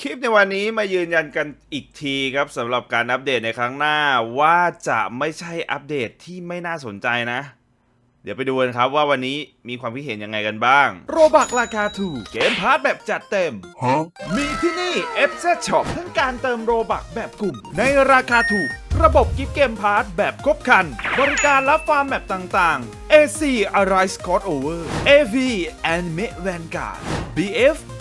คลิปในวันนี้มายืนยันกันอีกทีครับสำหรับการอัปเดตในครั้งหน้าว่าจะไม่ใช่อัปเดตที่ไม่น่าสนใจนะ เดี๋ยวไปดูกันครับว่าวันนี้มีความคิดเห็นยังไงกันบ้าง โรบักราคาถูกเกมพาร์ทแบบจัดเต็ม Huh? มีที่นี่ FZ Shop ทั้งการเติมโรบักแบบกลุ่ม ในราคาถูก ระบบกิฟต์เกมพาร์ทแบบครบครัน บริการรับฟาร์มแบบต่างๆ AC Arise Scott Over AV Anime Vanguard BF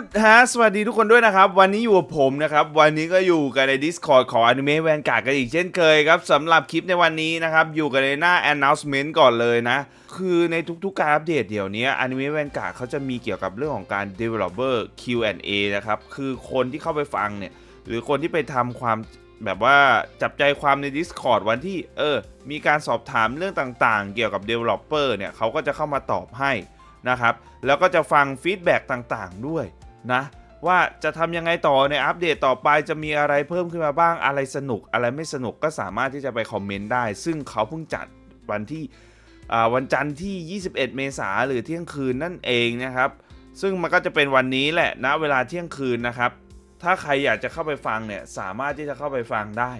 Snoot ฮะสวัสดีทุกคนด้วยนะครับ วันนี้อยู่กับผมนะครับ วันนี้ก็อยู่กันใน Discord ของ Anime Vanguard กันอีกเช่นเคยครับสำหรับคลิปในวันนี้นะครับ อยู่กันในหน้า announcement ก่อนเลยนะ คือในทุกๆการอัปเดตเดี๋ยวนี้ Anime Vanguard เขาจะมีเกี่ยวกับเรื่องของการ developer Q&A นะครับ คือคนที่เข้าไปฟังเนี่ย หรือคนที่ไปทำความแบบว่าจับใจความใน Discord วันที่เออมีการสอบถามเรื่องต่างๆ เกี่ยวกับ Developer เนี่ยเขาก็จะเข้ามาตอบให้นะครับ แล้วก็จะฟังฟีดแบ็กต่างๆ ด้วย นะว่าจะทำยังไงต่อในอัปเดตต่อไปจะมีอะไรเพิ่มขึ้นมาบ้างอะไรสนุก อะไรไม่สนุกก็สามารถที่จะไปคอมเมนต์ได้ ซึ่งเขาเพิ่งจัดวันที่วันจันทร์ที่ 21 เมษายนหรือเที่ยงคืนนั่นเองนะครับ ซึ่งมันก็จะเป็นวันนี้แหละนะเวลาเที่ยงคืนนะครับ ถ้าใครอยากจะเข้าไปฟังเนี่ยสามารถที่จะเข้าไปฟังได้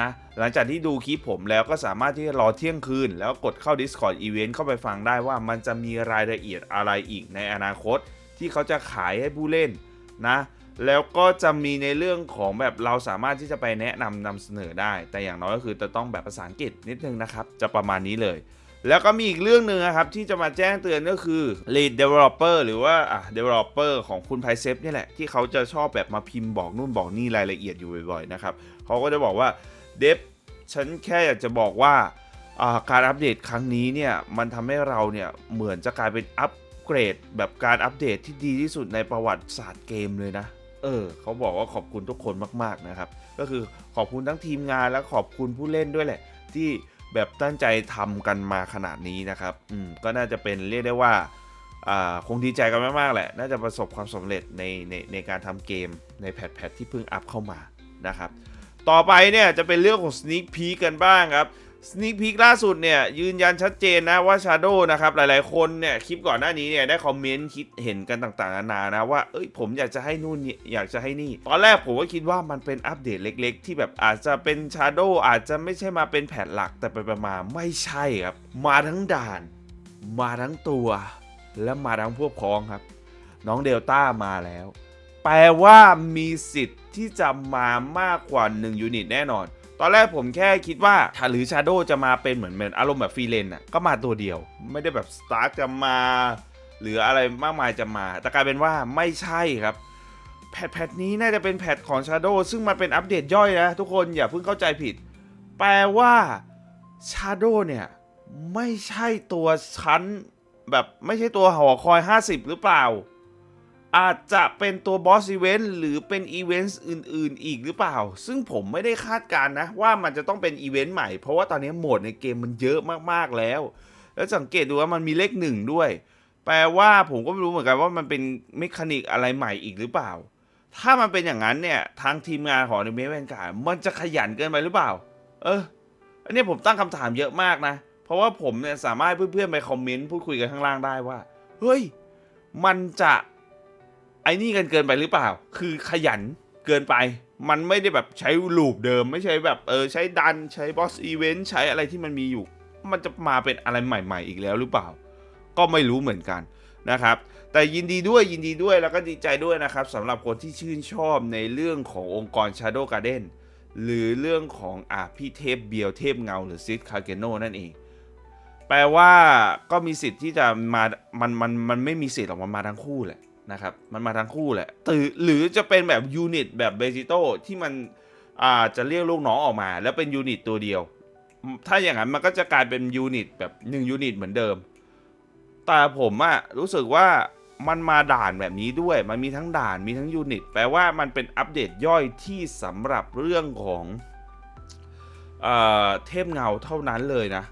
นะหลังจากที่ดูคลิปผมแล้วก็สามารถที่จะรอเที่ยงคืน แล้วกดเข้า Discord Event เข้าไปฟังได้ว่ามันจะมีรายละเอียดอะไรอีกในอนาคต ที่เขาจะขายให้ผู้เล่นนะแล้วก็จะมีในเรื่องของแบบเราสามารถที่จะไปแนะนำนำเสนอได้ แต่อย่างน้อยก็คือจะต้องแบบภาษาอังกฤษนิดนึงนะครับ จะประมาณนี้เลย แล้วก็มีอีกเรื่องหนึ่งนะครับที่จะมาแจ้งเตือนก็คือ lead developer หรือว่าอะ developer ของคุณไพเซฟนี่แหละ ที่เขาจะชอบแบบมาพิมพ์บอกนู่นบอกนี่รายละเอียดอยู่บ่อยๆนะครับเขาก็จะบอกว่าเดฟฉันแค่อยากจะบอกว่าการอัปเดตครั้งนี้เนี่ยมันทำให้เราเนี่ยเหมือนจะกลายเป็นอัป เกรดแบบการอัปเดตที่ดีที่สุดในประวัติศาสตร์เกมเลยนะ เออ เขาบอกว่าขอบคุณทุกคนมากๆนะครับ ก็คือขอบคุณทั้งทีมงานและขอบคุณผู้เล่นด้วยแหละ ที่แบบตั้งใจทำกันมาขนาดนี้นะครับ อืม ก็น่าจะเป็นเรียกได้ว่า อ่า คงดีใจกันมากๆแหละ น่าจะประสบความสำเร็จในในในการทำเกมในแพทแพทที่เพิ่งอัพเข้ามานะครับ ต่อไปเนี่ยจะเป็นเรื่องของ Sneak Peek กันบ้างครับ Sneak Peek ล่าสุดเนี่ยยืนยันชัดเจนนะว่า Shadow นะครับหลายๆคนเนี่ยคลิปก่อนหน้านี้เนี่ยได้คอมเมนต์คิดเห็นกันต่างๆนานานะว่าเอ้ยผมอยากจะให้นู่นนี่อยากจะให้นี่ ตอนแรกผมก็คิดว่ามันเป็นอัปเดตเล็ก ๆ ที่แบบอาจจะเป็น Shadow อาจจะไม่ใช่มาเป็นแผนหลักแต่ไปมาไม่ใช่ครับ มาทั้งด่าน มาทั้งตัว และมาทั้งพวกพ้องครับ น้องเดลต้ามาแล้ว แปลว่ามีสิทธิ์ที่จะมามากกว่า1ยูนิตแน่นอน ตอนแรกผมแค่คิดว่าถ้าหรือชาโดจะมาเป็นเหมือนเหมือนอารมณ์แบบฟรีเลนอะก็มาตัวเดียว ไม่ได้แบบสตาร์จะมา หรืออะไรมากมายจะมา แต่กลายเป็นว่าไม่ใช่ครับแพทแพทนี้น่าจะเป็นแพทของ Shadow ซึ่งมันเป็นอัปเดตย่อยนะทุกคนอย่าเพิ่งเข้าใจผิด แปลว่า Shadow เนี่ยไม่ใช่ตัวชั้น แบบไม่ใช่ตัวหอคอย 50 หรือเปล่า อาจจะเป็นตัวบอสอีเวนต์หรือเป็นอีเวนต์อื่น ๆ อีกหรือเปล่า ซึ่งผมไม่ได้คาดการณ์นะ ว่ามันจะต้องเป็นอีเวนต์ใหม่ เพราะว่าตอนนี้โหมดในเกมมันเยอะมากๆแล้ว แล้วสังเกตดูว่ามันมีเลขหนึ่งด้วย แปลว่าผมก็ไม่รู้เหมือนกันว่ามันเป็นเมคานิกอะไรใหม่อีกหรือเปล่า ถ้ามันเป็นอย่างนั้นเนี่ยทางทีมงานของ Anime Vanguard มันจะขยันเกินไปหรือเปล่า เออ อันนี้ผมตั้งคำถามเยอะมากนะ เพราะว่าผมเนี่ยสามารถเพื่อนๆไปคอมเมนต์พูดคุยกันข้างล่างได้ว่า เฮ้ย มันจะ ไอ้นี่กันเกินไปหรือเปล่า คือขยันเกินไป มันไม่ได้แบบใช้ลูปเดิม ไม่ใช่แบบเออใช้ดันใช้บอสอีเวนต์ใช้อะไรที่มันมีอยู่ มันจะมาเป็นอะไรใหม่ ๆ อีกแล้วหรือเปล่า ก็ไม่รู้เหมือนกันนะครับแต่ยินดีด้วยยินดีด้วยแล้วก็ดีใจด้วยนะครับสำหรับคนที่ชื่นชอบในเรื่องขององค์กร Shadow Garden หรือเรื่องของอะพี่เทพเบียวเทพเงาหรือซิดคาเกโนนั่นเอง แปลว่าก็มีสิทธิ์ที่จะมามันมันมันไม่มีสิทธิ์หรอกมันมาทั้งคู่แหละ นะครับ มันมาทั้งคู่แหละตือหรือจะเป็นแบบยูนิตแบบเบจิโตที่มันอ่าจะเรียกลูกน้องออกมา แล้วเป็นยูนิตตัวเดียว ถ้าอย่างนั้นมันก็จะกลายเป็นยูนิตแบบ1ยูนิตเหมือนเดิม แต่ผมอะรู้สึกว่ามันมาด่านแบบนี้ด้วย มันมีทั้งด่านมีทั้งยูนิต แปลว่ามันเป็นอัปเดตย่อยที่สำหรับเรื่องของเอเทพเงาเท่านั้นเลยนะ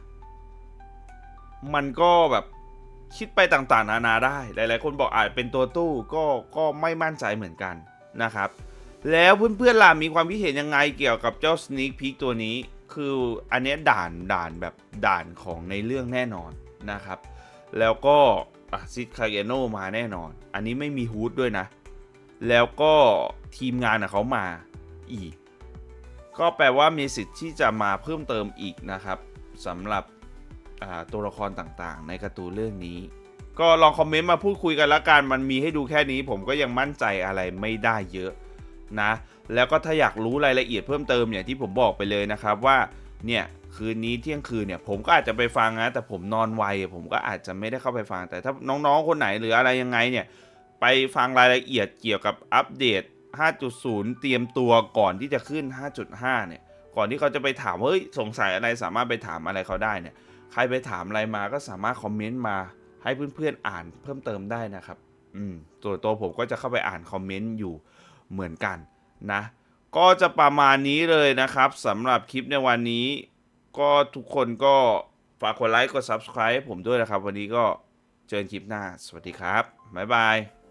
มันก็แบบ คิดไปต่างๆ นานาได้ หลายๆ คนบอกอาจเป็นตัวตู้ก็ก็ไม่มั่นใจเหมือนกันนะครับ แล้วเพื่อนๆล่ะมีความคิดเห็นยังไงเกี่ยวกับเจ้า Sneak Peek ตัวนี้ คืออันนี้ด่านด่านแบบด่านของในเรื่องแน่นอนนะครับ แล้วก็ซิดคาเกโนมาแน่นอน อันนี้ไม่มีฮูดด้วยนะ แล้วก็ทีมงานเขามาอีก ก็แปลว่ามีสิทธิ์ที่จะมาเพิ่มเติมอีกนะครับสำหรับ ตัวละครต่างๆ ในการ์ตูนเรื่องนี้ ก็ลองคอมเมนต์มาพูดคุยกันละกันมันมีให้ดูแค่นี้ ผมก็ยังมั่นใจอะไรไม่ได้เยอะนะ แล้วก็ถ้าอยากรู้รายละเอียดเพิ่มเติมอย่างที่ผมบอกไปเลยนะครับว่าเนี่ยคืนนี้เที่ยงคืนเนี่ยผมก็อาจจะไปฟังนะแต่ผมนอนไวผมก็อาจจะไม่ได้เข้าไปฟัง แต่ถ้าน้องๆคนไหนหรืออะไรยังไงเนี่ยไปฟังรายละเอียดเกี่ยวกับอัปเดต 5.0 เตรียมตัวก่อนที่จะขึ้น 5.5 เนี่ย ก่อนที่เขาจะไปถามเฮ้ยสงสัยอะไรสามารถไปถามอะไรเขาได้เนี่ย ใครไปถามอะไรมาก็สามารถคอมเมนต์มาให้เพื่อนๆอ่านเพิ่มเติมได้นะครับ อืมตัวตัวผมก็จะเข้าไปอ่านคอมเมนต์อยู่เหมือนกันนะ ก็จะประมาณนี้เลยนะครับสำหรับคลิปในวันนี้ ก็ทุกคนก็ฝากกดไลค์กด Subscribe ให้ผมด้วยนะครับ วันนี้ก็เจอกันคลิปหน้า สวัสดีครับ บ๊ายบาย